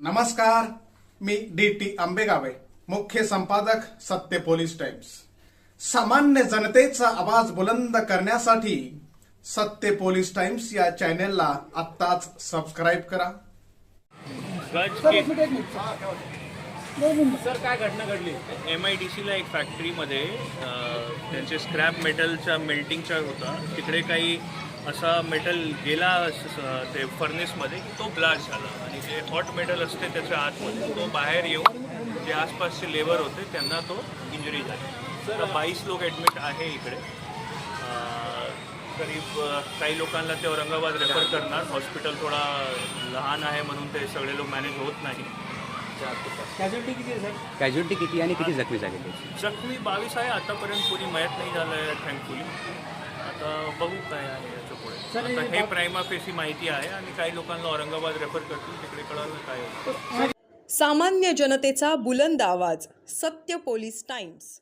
नमस्कार मी D T आंबेगावे मुख्य संपादक सत्य पोलीस टाइम्स. सामान्य जनतेचा आवाज बुलंद करण्यासाठी सत्य पोलीस टाइम्स या चॅनेलला आत्ताच सबस्क्राईब करा. सर काय घटना घडली? एम आय डी सीला एक फॅक्टरीमध्ये त्यांचे स्क्रॅप मेटलच्या मेल्टिंगच्या होता. तिकडे काही असा मेटल गेला ते फर्नेसमध्ये की तो ब्लास्ट झाला. आणि जे हॉट मेटल असते त्याच्या आतमध्ये तो बाहेर येऊन जे आसपासचे लेबर होते त्यांना तो इंजुरी झाली. तर बावीस लोक ॲडमिट आहे इकडे. करीब काही लोकांना ते औरंगाबाद रेफर करणार. हॉस्पिटल थोडा लहान आहे म्हणून ते सगळे लोक मॅनेज होत नाही. कॅज्युअलिटी किती आहे सर कॅज्युअलिटी किती आणि किती जखमी झालेले? जखमी बावीस आहे आतापर्यंत कोणी मयत नाही झालं आहे थँकफुली आता बघू काय आहे याच्या सर, पुढे हे आता हे फेसी माहिती आहे आणि काही लोकांना औरंगाबाद रेफर करतील तिकडे कळालं काय होतं. सामान्य जनतेचा बुलंद आवाज सत्य पोलीस टाइम्स.